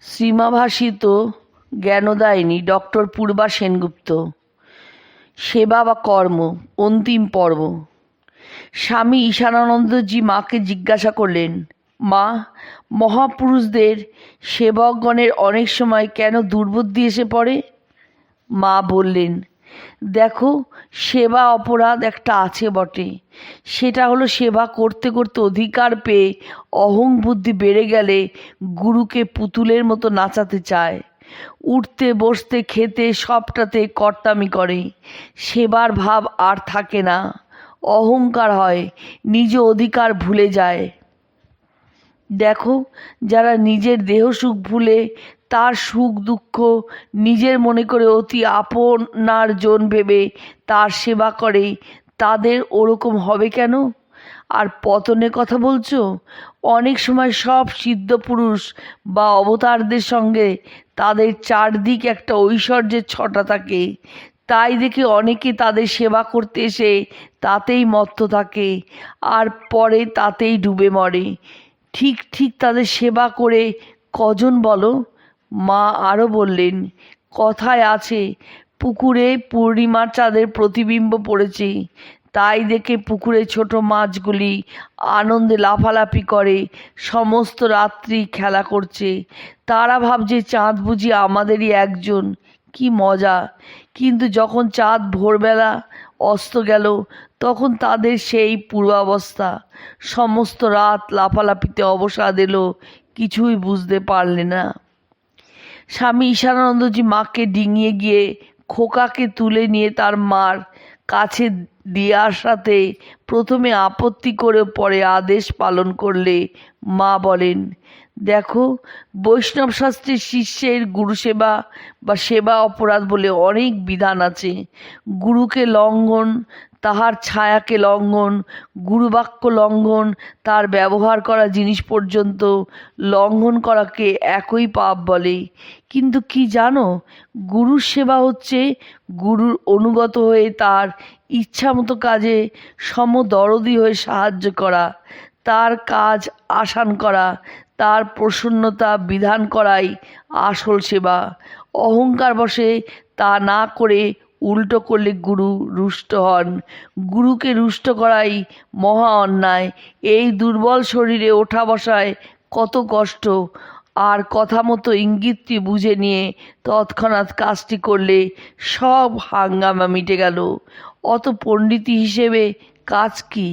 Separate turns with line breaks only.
শ্রীমাভাষিত Gyandayini doctor পূর্বা সেনগুপ্ত। সেবা বা কর্ম, অন্তিম পর্ব। স্বামী ঈশানানন্দজি মাকে জিজ্ঞাসা করলেন, মা, মহাপুরুষদের সেবকগণের অনেক সময় কেন দুর্বুদ্ধি এসে পড়ে? মা বললেন দেখো, সেবা অপরাধ একটা আছে বটে। সেটা হলো সেবা করতে করতে অধিকার পেয়ে অহং বুদ্ধি বেড়ে গেলে গুরুকে পুতুলের মতো নাচাতে চায়। উঠতে, বসতে, খেতে সবটাতে কর্তামি করে। সেবার ভাব আর থাকে না। অহংকার হয়, নিজ অধিকার ভুলে যায়। দেখো, যারা নিজের দেহ সুখ ভুলে, তার সুখ দুঃখ নিজের মনে করে অতি আপনার জন ভেবে তার সেবা করে, তাদের ওরকম হবে কেন? আর পতনের কথা বলছো? অনেক সময় সব সিদ্ধ পুরুষ বা অবতারদের সঙ্গে তাদের চারদিক একটা ঐশ্বর্যের ছটা থাকে। তাই দেখে অনেকে তাদের সেবা করতে এসে তাতেই মত্ত থাকে, আর পরে তাতেই ডুবে মরে। ঠিক ঠিক তাদের সেবা করে কজন বলো? মা আরও বললেন, কথায় আছে, পুকুরে পূর্ণিমার চাঁদের প্রতিবিম্ব পড়েছে। তাই দেখে পুকুরে ছোট মাছগুলি আনন্দে লাফালাফি করে, সমস্ত রাত্রি খেলা করছে। তারা ভাবছে চাঁদ বুঝি আমাদেরই একজন। কি মজা। কিন্তু যখন চাঁদ ভোরবেলা অস্ত গেল। তখন তাদের সেই পূর্বাবস্থা সমস্ত রাত লাফালাফিতে অবসাদ এলো, কিছুই বুঝতে পারলে না। স্বামী ঈশানানন্দজি মাকে ডিঙিয়ে গিয়ে খোকাকে তুলে নিয়ে তার মার কাছে দিয়ে আসাতে প্রথমে আপত্তি করে পরে আদেশ পালন করলে মা বলেন, দেখো, বৈষ্ণব শাস্ত্রের শিষ্যের গুরু সেবা বা সেবা অপরাধ বলে অনেক বিধান আছে। গুরুকে লঙ্ঘন, তাহার ছায়াকে লঙ্ঘন, গুরুবাক্য লঙ্ঘন, তার ব্যবহার করা জিনিস পর্যন্ত লঙ্ঘন করাকে একই পাপ বলে। কিন্তু কি জানো, গুরুর সেবা হচ্ছে গুরুর অনুগত হয়ে তার ইচ্ছামতো কাজে সমদরদি হয়ে সাহায্য করা, তার কাজ আসান করা, তার প্রসন্নতা বিধান করাই আসল সেবা। অহংকার বসে তা না করে উল্টো করলে গুরু রুষ্ট হন। গুরুকে রুষ্ট করাই মহা অন্যায়। এই দুর্বল শরীরে ওঠা বসায় কত কষ্ট। আর কথা মতো ইঙ্গিতটি বুঝে নিয়ে তৎক্ষণাৎ কাজটি করলে সব হাঙ্গামা মিটে গেল। অত পণ্ডিতি হিসেবে কাজ কী?